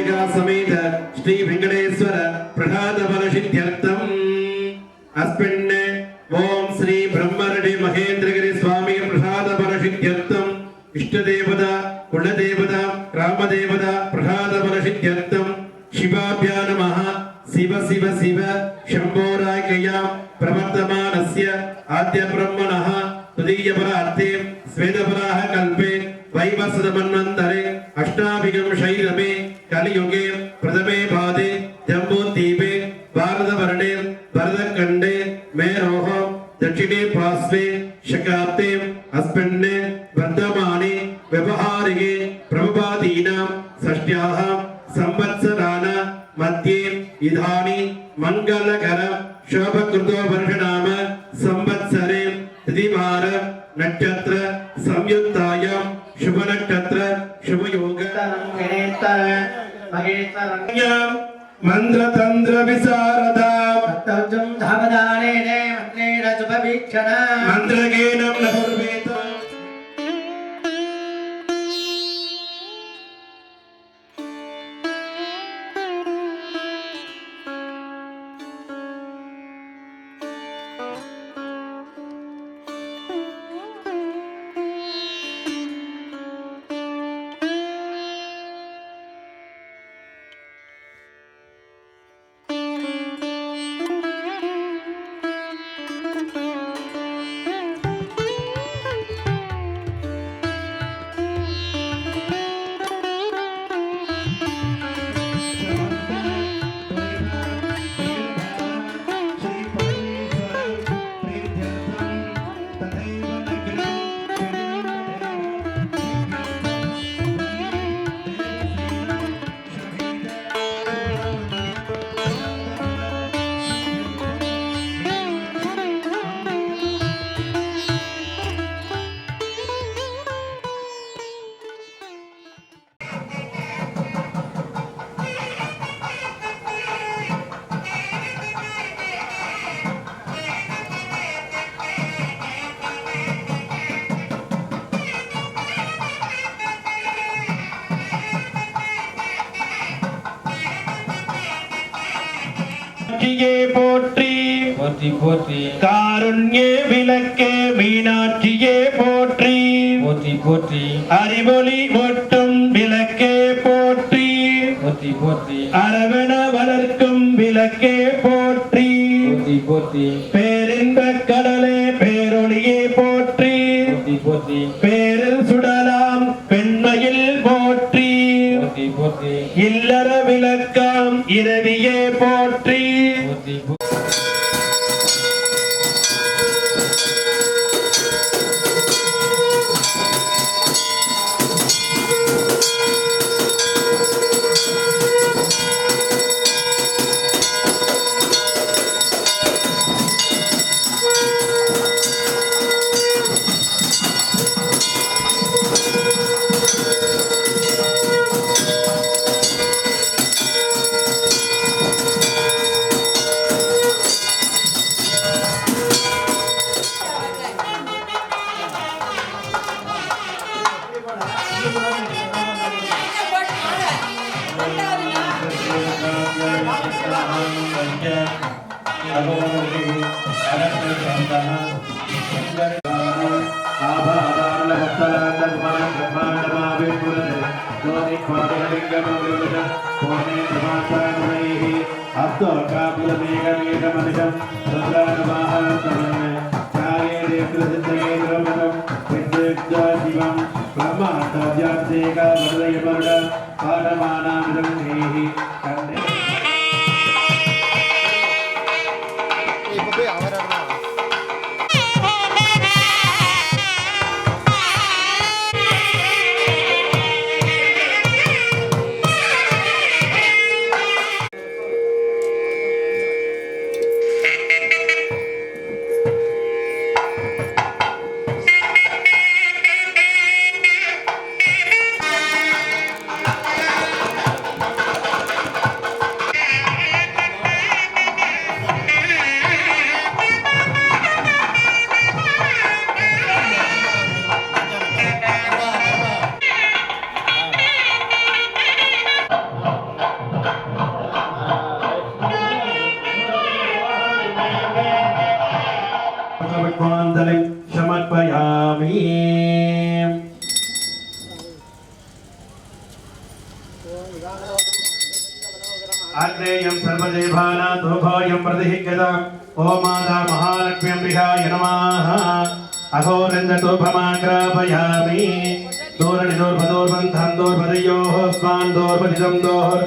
అంబికా సమేత శ్రీ వెంకటేశ్వర ప్రహ్లాద బల సిద్ధ్యర్థం అస్మిన్ ఓం శ్రీ బ్రహ్మరడి మహేంద్రగిరి స్వామి ప్రహ్లాద బల ఇష్టదేవత కులదేవత రామదేవత ప్రహ్లాద బల శివాభ్యా నమ. శివ శివ శివ. శంభోరాకయా ప్రవర్తమానస్య. ఆద్య బ్రహ్మణ. తృతీయ పరార్థే. స్వేదపరాహ కల్పే. వైవసదమన్వంతర शोभकृतो वर्षनाम संवत्सरे तिथिवार नक्षत्र संयुक्तायां शुभ नक्षत्र शुभ योग गणेश्वर महेश्वरं मंत्र तंत्र विशारदा भक्तौजं धावदानेन मन्त्रेण शुभवीक्षणा मंत्रगेनं नहुर्वेद போற்றி போற்றி. காருண்ய விளக்கே மீனாட்சியே போற்றி. போற்றி போற்றி. அறிவொளி ஒட்டும் விளக்கே போற்றி. போற்றி போற்றி. அரவண வளர்க்கும் விளக்கே போற்றி. போற்றி போற்றி. பேரின்பக் கடலே பேரொளியே போற்றி. போற்றி போற்றி. பேரில் சுடலாம் பெண்மையில் போற்றி. போற்றி போற்றி. இல்லற விளக்கம் இரவியே போற்றி. போற்றி போ- பாடமானாமிதம் கண்டே. புஷ்பாஞ்சலி ॐ सर्वदेवानाथोभयं प्रतिहिगत ॐ माता महालक्ष्म्यम्बिकाय नमः। अघोरन्दतोभमाग्रापयामि दूरणिदोर्भदोर्बन्धं दोर्भदयोः स्वान् दोर्भदिदं दोर्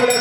you.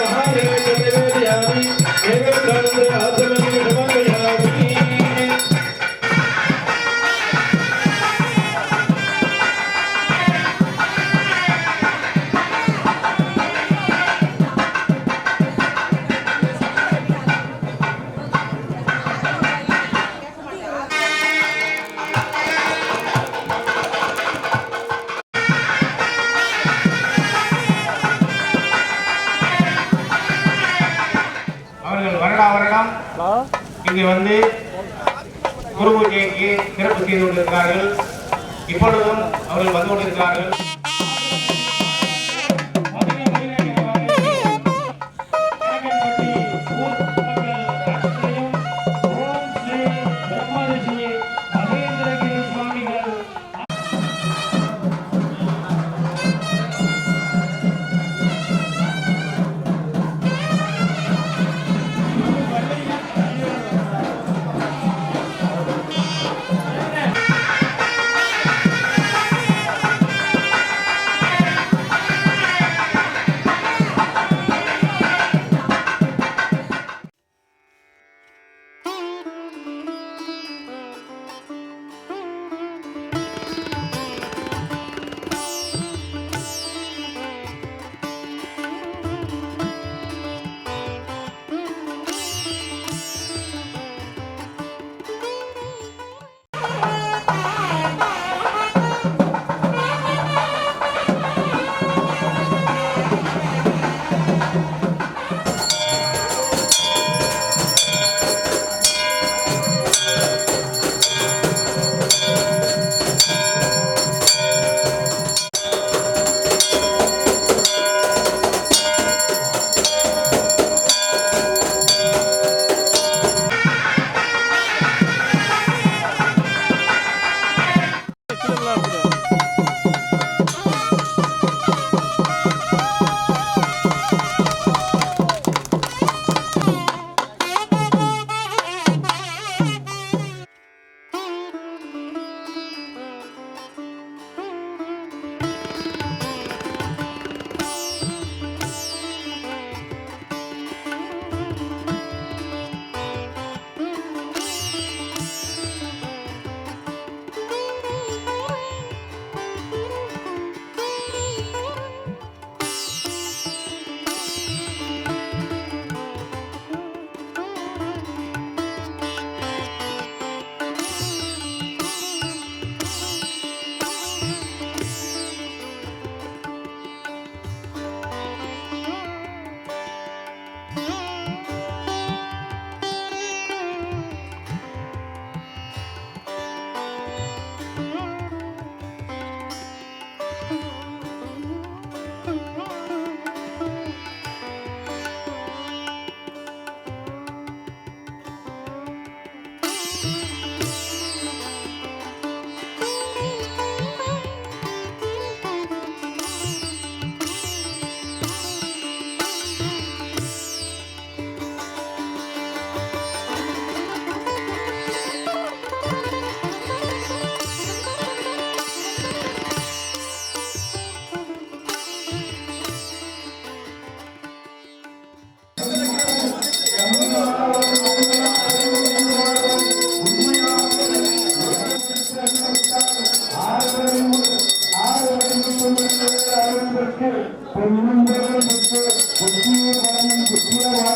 வருடா வருடம் இங்கு வந்து குரு பூஜைக்கு சிறப்பு செய்து கொண்டிருக்கிறார்கள். இப்பொழுதும் அவர்கள் வந்து கொண்டிருக்கிறார்கள்.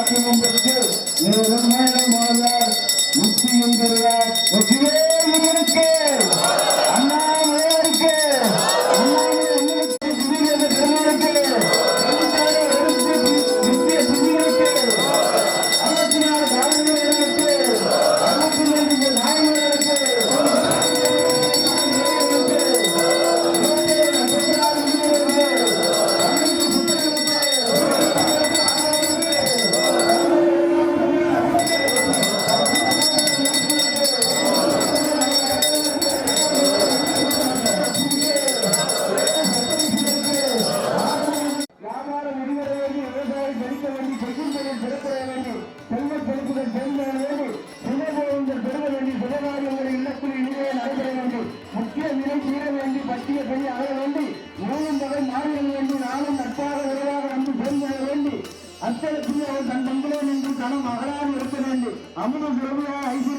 పార్టీ మెంబర్స్ ఈ విధంగా வேண்டி பற்றிய பெரிய அடைய வேண்டி மூலம் வகை மாறிட வேண்டி நாளும் நட்பாக விரைவாக நம்பி சேர்ந்திட வேண்டி அத்தனை அவன் தன் பங்கிலே நின்று தனம் அகராது இருக்க வேண்டி அமுத சுரபியா ஐசி